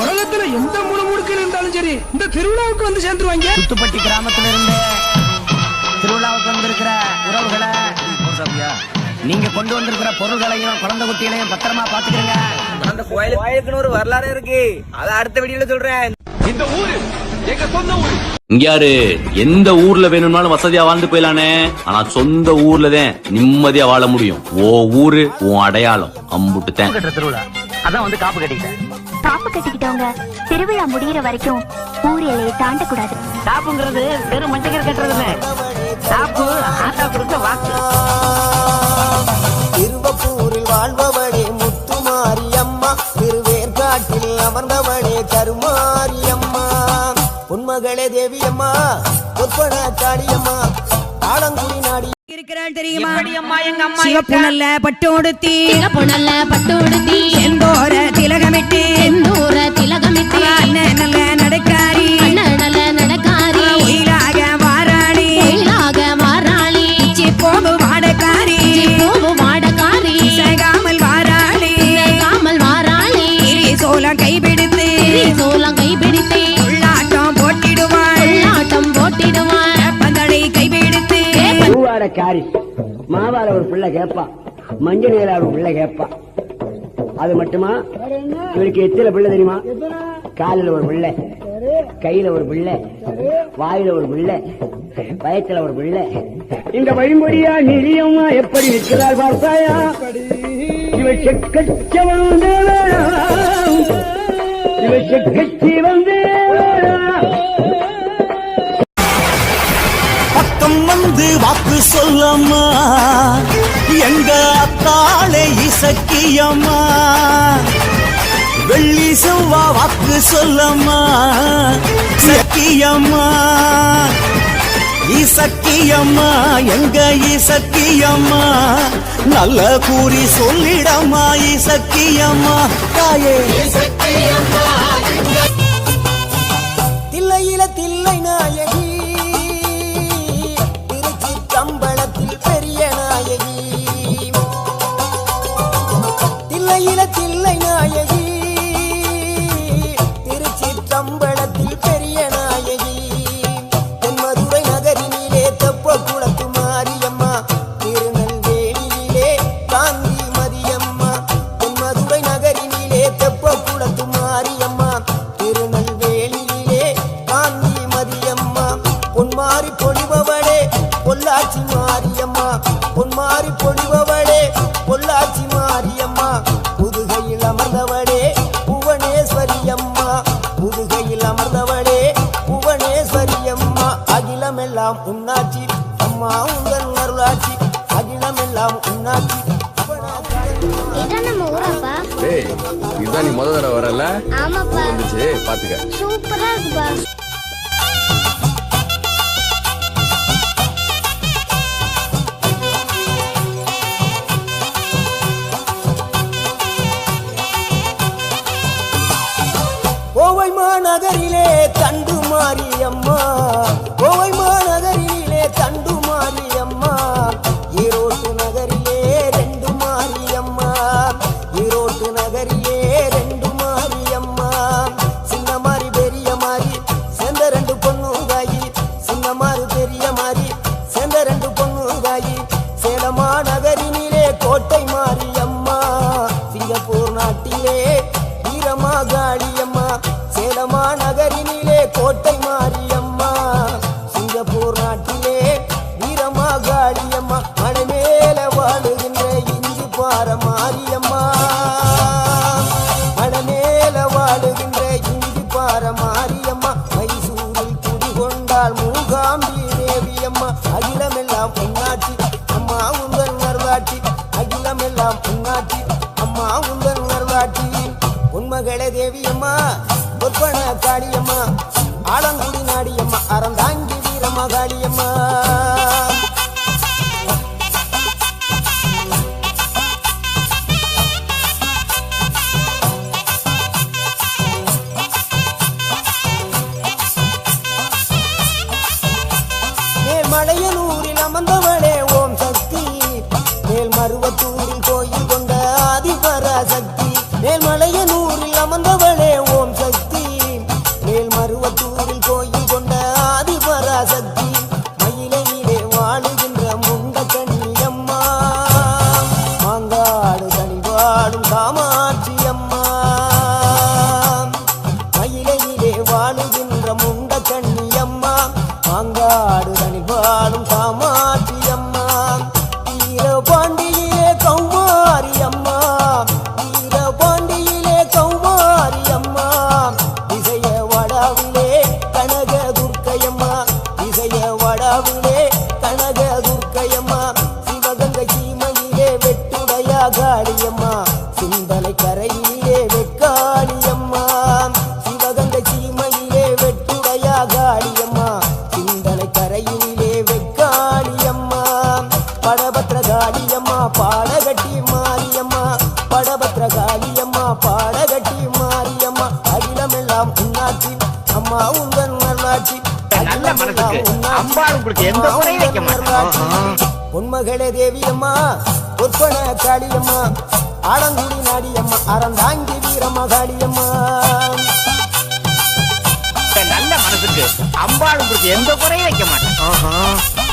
உலகத்துல எந்த முழுமுடுக்கில் இருந்தாலும் சரி இந்த திருவிழாவுக்கு வந்து சேர்ந்துருவாங்க. சுத்துப்பட்டி கிராமத்துல இருந்து திருவிழாவுக்கு வந்திருக்கிற உறவுகளை நீங்க கொண்டு வந்திருக்கிற பொருள்களையும் குழந்தை குட்டிகளையும் பத்திரமா பாத்துக்கிறீங்க அந்த கோயிலுக்கு கோயிலுக்குன்னு ஒரு வரலாறு இருக்கு. அதை அடுத்த வீடியோல சொல்றேன். இங்க யாரு? எந்த ஊர்ல வேணும்னாலும் வசதியா வாழ்ந்து போயிலானே ஆனா சொந்த ஊர்ல தான் நிம்மதியா வாழ முடியும். ஓ ஊரு உன் அடையாளம். அம்புட்டு தான் கட்டுற திருவிழா. அதான் வந்து காப்பு கட்டிக்கிட்டேன். காப்பு கட்டிக்கிட்டவங்க திருவிழா முடியிற வரைக்கும் ஊர் எல்லையை தாண்டக்கூடாது. காப்புங்கிறது வெறும் மஞ்சள் கட்டுறது இல்ல காப்பு ஆட்டா கொடுத்த வாக்கு. திருவப்பூரில் வாழ்பவளே முத்துமாரியம்மா திருவேற்காட்டில் அமர்ந்தவளே கருமாரியம்மா உன்மகளே தேவியம்மா பொற்பன காளியம்மா ஆலங்குடி நாடி இருக்கிறாள் தெரியுமா? அம்மா எங்க அம்மா சிவப்பு நல்ல பட்டோடுத்தி. பொண்ணல்ல பட்டு உடுத்தி செந்தோர திலகமிட்டு. செந்தூர திலகமிட்டு. அண்ணன் நல்ல பூவார காரி. மாவார ஒரு பிள்ளை கேப்பா. மஞ்சள் நீராட ஒரு பிள்ளை கேப்பா. அது மட்டுமா? இவருக்கு எத்தனை பிள்ளை தெரியுமா? காலில் ஒரு பிள்ளை கையில ஒரு பிள்ளை வாயில ஒரு பிள்ளை வயத்துல ஒரு பிள்ளை. இந்த வழிமுறையா நிதியம்மா எப்படி இருக்கிறார் பார்த்தாயா? இவ செக்கச்ச வந்து வேணாம். செக்கச்சி வந்து வந்து வாக்கு சொல்லம்மா. எங்க அத்தாளே இசக்கியம்மா. வெள்ளி செவ்வா வாக்கு சொல்லம்மா. சக்கியம்மா இசக்கியம்மா எங்க இசக்கியம்மா. நல்ல கூறி சொல்லிடம்மா இசக்கியம்மா. தாயே. இசக்கியம்மா. உங்கள் அருளாட்சி அகிலமெல்லாம் உன்னாட்சி இதான் நம்ம ஊராப்பா. டேய் இதுதான் நீ முத தடவை வரல? ஆமாப்பா. வந்துச்சு? பாத்துக்க. சூப்பரா இருக்குப்பா. கோவை மாநகரிலே தண்டு மாரியம்மா. கோட்டை மாரியம்மா சிங்கப்பூர் நாட்டிலே வீரமா காளியம்மா மலை வாழுகின்ற இஞ்சி பார மாரியம்மா. மனமேல வாழுகின்ற இஞ்சி பார மாரியம்மா மைசூரில் குடிகொண்டால் மூகாம்பி தேவியம்மா. அகிலமெல்லாம் பொன்னாட்சி அம்மா உங்கள் நர்வாட்சி அகிலமெல்லாம் பொன்னாட்சி அம்மா உங்கள் நர்வாட்சி உன்மகளே தேவியம்மா பொற்பன காளியம்மா. ஆலங்குடி நாடியம்மா அறந்தாங்கி வீரமகாளியம்மா. ama அம்மா உந்தன் நல்லாட்சி நல்ல மனசுக்கு. அம்பாள் உங்களுக்கு எந்த குறையும் வைக்க மாட்டாங்க பொன்மகளே தேவியம்மா பொற்பன காளியம்மா ஆலங்குடி நாடியம்மா அறந்தாங்கி வீரம்மா காளியம்மா நல்ல மனசுக்கு அம்பாள் உங்களுக்கு எந்த குறையும் வைக்க மாட்டாங்க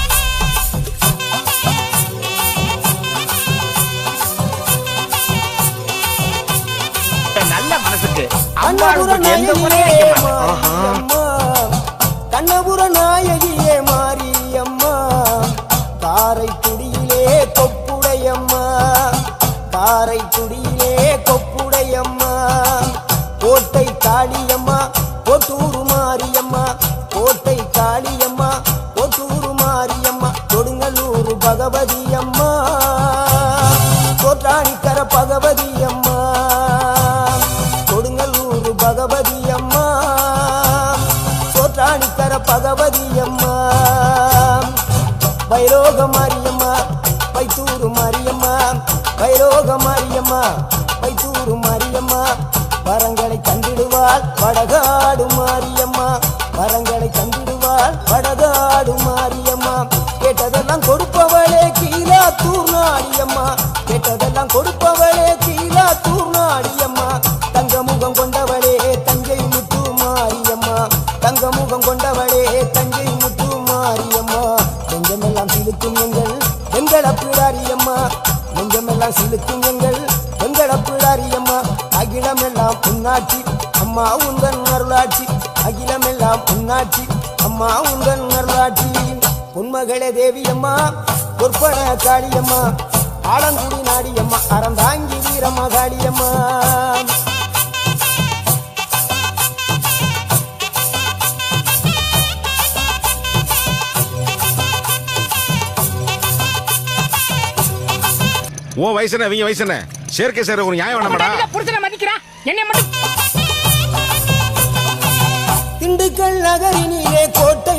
மனசுக்கு அம்பாள் கண்ணபுர உங்களுக்கு எந்த குறையும் நாயகியே வைக்க மாரியம்மா கண்ணபுர நாயகியே மாரியம்மா காரைக்குடியிலே கொப்புடையம்மா காரைக்குடியிலே கொப்புடையம்மா கோட்டை காளியம்மா கொட்டூரு மாரியம்மா கோட்டை காளியம்மா கொட்டூரு மாரியம்மா கொடுங்கல்லூர் பகவதி பகவதி அம்மா வைரோக மாரியம்மா வைத்தூரு மாரியம்மா வைரோக மாரியம்மா வைத்தூரு மாரியம்மா வரங்களை கண்டிடுவாள் வடகாடு மாரியம்மா. முகம் கொண்டவளே தஞ்சை முத்து மாரியம்மா. நெஞ்சமெல்லாம் சிலுக்கும் எங்கள் எங்கள் அப்பிடாரியம்மா நெஞ்சமெல்லாம் சிலுக்கும் எங்கள் எங்கள் அப்பிடாரியம்மா அகிலமெல்லாம் புண்ணாட்சி அம்மா உந்தன் அருளாட்சி. அகிலமெல்லாம் புண்ணாட்சி அம்மா உந்தன் அருளாட்சி. பொன்மகளே தேவியம்மா பொற்பன காளியம்மா. ஆலங்குடி நாடியம்மா அறந்தாங்கி வீரம்மா காளியம்மா உன் வயசு என்ன இவங்க வயசு என்ன சேர்க்கை சேர ஒரு நியாயம் வேணாமடா? புடிச்சல மதிக்கிறா என்ன மட்டும் திண்டுக்கல் நகரினிலே கோட்டை